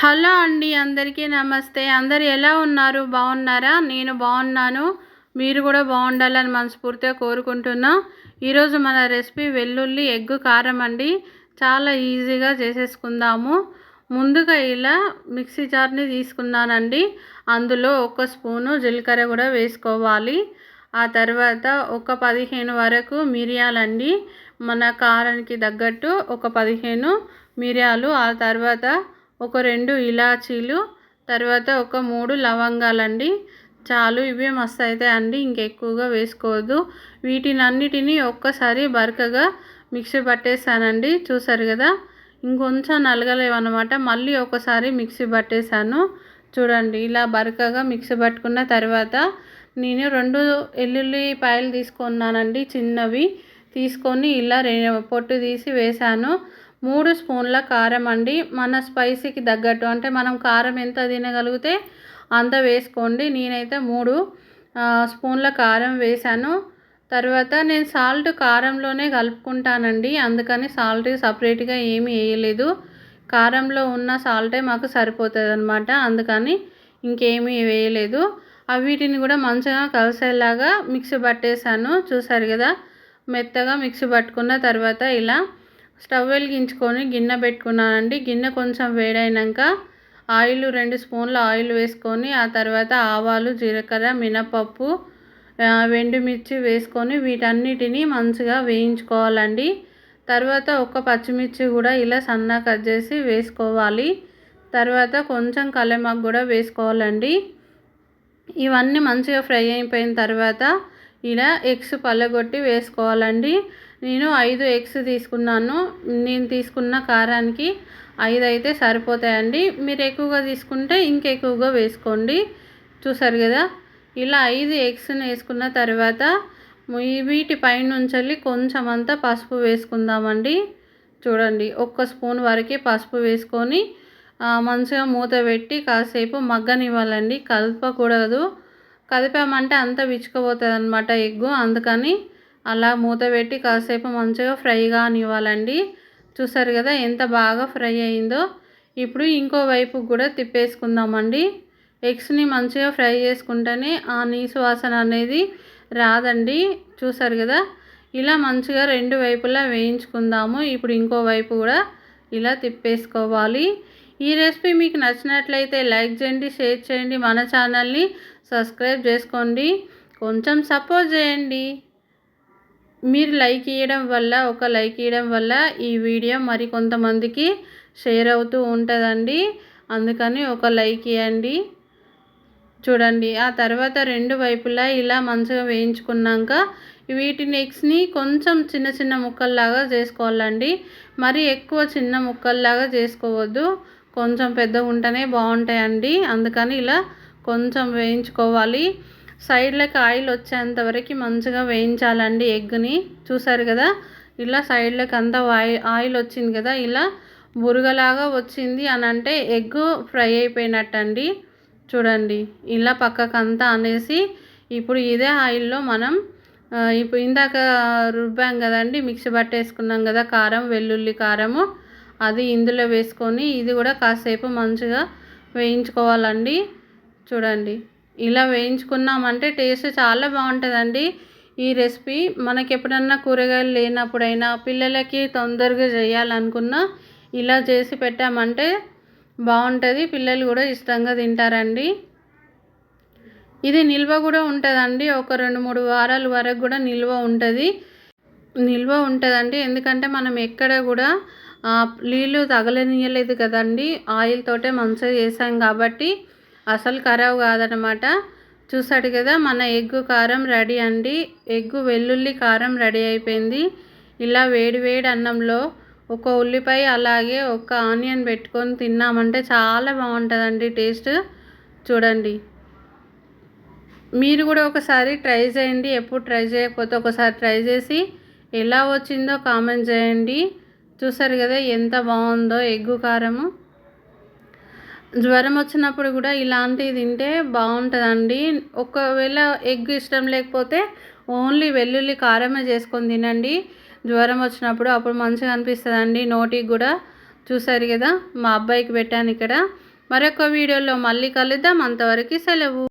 Hello అండి అందరికీ నమస్తే. అందరు ఎలా ఉన్నారు? బాగున్నారా? నేను బాగున్నాను. మీరు కూడా బాగుండాలని మనస్ఫూర్తిగా కోరుకుంటున్నా. ఈరోజు మన రెసిపీ వెల్లుల్లి ఎగ్గు కారం అండి. చాలా ఈజీగా చేసేసుకుందాము. ముందుగా ఇలా మిక్సీ జార్ని తీసుకున్నానండి. అందులో ఒక స్పూను జీలకర్ర కూడా వేసుకోవాలి. ఆ తర్వాత ఒక పదిహేను వరకు మిరియాలండి. మన కారానికి తగ్గట్టు ఒక పదిహేను మిరియాలు. ఆ తర్వాత ఒక రెండు ఇలాచీలు తర్వాత ఒక మూడు లవంగాలండి. చాలు ఇవే మస్తు అవుతాయి అండి ఇంకెక్కువగా వేసుకోవద్దు. వీటిని అన్నిటినీ ఒక్కసారి బరకగా మిక్సీ పట్టేసానండి చూసారు కదా? ఇంకొంచెం నలగలేవన్నమాట మళ్ళీ ఒకసారి మిక్సీ పట్టేశాను చూడండి ఇలా బరకగా మిక్సీ పట్టుకున్న తర్వాత నేను రెండు ఎల్లుల్లిపాయలు తీసుకున్నానండి చిన్నవి. తీసుకొని ఇలా పొట్టు తీసి వేశాను మూడు స్పూన్ల కారం అండి. మన స్పైసీకి తగ్గట్టు అంటే మనం కారం ఎంత తినగలిగితే అంత వేసుకోండి. నేనైతే మూడు స్పూన్ల కారం వేశాను. తర్వాత నేను సాల్ట్ కారంలోనే కలుపుకుంటానండి. అందుకని సాల్ట్ సపరేట్గా ఏమీ వేయలేదు. కారంలో ఉన్న సాల్టే మాకు సరిపోతుంది అనమాట అందుకని ఇంకేమీ వేయలేదు. వీటిని కూడా మంచిగా కలిసేలాగా మిక్సీ పట్టేశాను. చూసారు కదా? మెత్తగా మిక్సీ పట్టుకున్న తర్వాత ఇలా స్టవ్ వెలిగించుకొని గిన్నె పెట్టుకున్నానండి. గిన్నె కొంచెం వేడైనాక ఆయిల్ రెండు స్పూన్ల ఆయిల్ వేసుకొని ఆ తర్వాత ఆవాలు జీలకర్ర మినపప్పు వెండిమిర్చి వేసుకొని వీటన్నిటిని మంచిగా వేయించుకోవాలండి. తర్వాత ఒక పచ్చిమిర్చి కూడా ఇలా సన్నా కట్ చేసి వేసుకోవాలి. తర్వాత కొంచెం కలెమాకు కూడా వేసుకోవాలండి. ఇవన్నీ మంచిగా ఫ్రై అయిపోయిన తర్వాత ఇలా ఎగ్స్ పల్లగొట్టి వేసుకోవాలండి. నేను ఐదు ఎగ్స్ తీసుకున్నాను. నేను తీసుకున్న కారానికి ఐదు అయితే సరిపోతాయండి. మీరు ఎక్కువగా తీసుకుంటే ఇంకెక్కువగా వేసుకోండి. చూసారు కదా? ఇలా ఐదు ఎగ్స్ని వేసుకున్న తర్వాత వీటి పైనుంచి కొంచెం అంతా పసుపు వేసుకుందామండి. చూడండి ఒక్క స్పూన్ వరకే పసుపు వేసుకొని మంచిగా మూత పెట్టి కాసేపు మగ్గనివ్వాలండి. కలపకూడదు. కదిపామంటే అంత విచ్చుకుపోతుంది అనమాట ఎగ్గు. అందుకని అలా మూత పెట్టి కాసేపు మంచిగా ఫ్రై కానివ్వాలండి. చూసారు కదా ఎంత బాగా ఫ్రై అయిందో. ఇప్పుడు ఇంకో వైపు కూడా తిప్పేసుకుందామండి. ఎగ్స్ని మంచిగా ఫ్రై చేసుకుంటేనే ఆ నీసు వాసన అనేది రాదండి. చూసారు కదా? ఇలా మంచిగా రెండు వైపులా వేయించుకుందాము. ఇప్పుడు ఇంకో వైపు కూడా ఇలా తిప్పేసుకోవాలి. ఈ రెసిపీ మీకు నచ్చినట్లయితే లైక్ చేయండి షేర్ చేయండి. మన ఛానల్ని సబ్స్క్రైబ్ చేసుకోండి. కొంచెం సపోర్ట్ చేయండి. మీరు లైక్ ఇవ్వడం వల్ల ఒక లైక్ ఇవ్వడం వల్ల ఈ వీడియో మరి కొంతమందికి షేర్ అవుతూ ఉంటుందండి. అందుకని ఒక లైక్ ఇవ్వండి చూడండి ఆ తర్వాత రెండు వైపులా ఇలా మంచిగా వేయించుకున్నాక వీటి నెక్స్ట్ని కొంచెం చిన్న చిన్న ముక్కల్లాగా చేసుకోవాలండి. మరి ఎక్కువ చిన్న ముక్కల్లాగా చేసుకోవద్దు. కొంచెం పెద్దగా ఉంటేనే బాగుంటాయండి. అందుకని ఇలా కొంచెం వేయించుకోవాలి. సైడ్లకి ఆయిల్ వచ్చేంత వరకు మంచిగా వేయించాలండి ఎగ్ని చూసారు కదా? ఇలా సైడ్లకి అంతా ఆయిల్ వచ్చింది కదా? ఇలా బురగలాగా వచ్చింది అని అంటే ఎగ్ ఫ్రై అయిపోయినట్టండి. చూడండి ఇలా పక్కకంతా అనేసి ఇప్పుడు ఇదే ఆయిల్లో మనం ఇప్పుడు ఇందాక రుబ్బాం కదండి మిక్సీ పట్టేసుకున్నాం కదా కారం వెల్లుల్లి కారము అది ఇందులో వేసుకొని ఇది కూడా కాసేపు మంచిగా వేయించుకోవాలండి. చూడండి. ఇలా వేయించుకున్నామంటే టేస్ట్ చాలా బాగుంటుందండి. ఈ రెసిపీ మనకి ఎప్పుడన్నా కూరగాయలు లేనప్పుడైనా పిల్లలకి తొందరగా చేయాలనుకున్నా ఇలా చేసి పెట్టామంటే బాగుంటుంది. పిల్లలు కూడా ఇష్టంగా తింటారండి. ఇది నిల్వ కూడా ఉంటుందండి. ఒక రెండు మూడు వారాల వరకు కూడా నిల్వ ఉంటుంది. నిల్వ ఉంటుందండి. ఎందుకంటే మనం ఎక్కడ కూడా నీళ్ళు తగలనియలేదు కదండి. ఆయిల్ తోటే మంచిగా చేసాం కాబట్టి అసలు ఖరాబ్ కాదనమాట చూసాడు కదా మన ఎగ్గు కారం రెడీ అండి. ఎగ్గు వెల్లుల్లి కారం రెడీ అయిపోయింది. ఇలా వేడి వేడి అన్నంలో ఒక ఉల్లిపాయ అలాగే ఒక ఆనియన్ పెట్టుకొని తిన్నామంటే చాలా బాగుంటుందండి టేస్ట్. చూడండి. మీరు కూడా ఒకసారి ట్రై చేయండి. ఎప్పుడు ట్రై చేయకపోతే ఒకసారి ట్రై చేసి ఎలా వచ్చిందో కామెంట్ చేయండి. చూసారు కదా ఎంత బాగుందో ఎగ్గు కారము. జ్వరం వచ్చినప్పుడు కూడా ఇలాంటివి తింటే బాగుంటుందండి. ఒకవేళ ఎగ్ ఇష్టం లేకపోతే ఓన్లీ వెల్లుల్లి కారమే చేసుకొని తినండి. జ్వరం వచ్చినప్పుడు అప్పుడు మంచిగా అనిపిస్తుందండి. నోటికి కూడా చూసారు కదా మా అబ్బాయికి పెట్టాను ఇక్కడ. మరొక వీడియోలో మళ్ళీ కలుద్దాం. అంతవరకు సెలవు.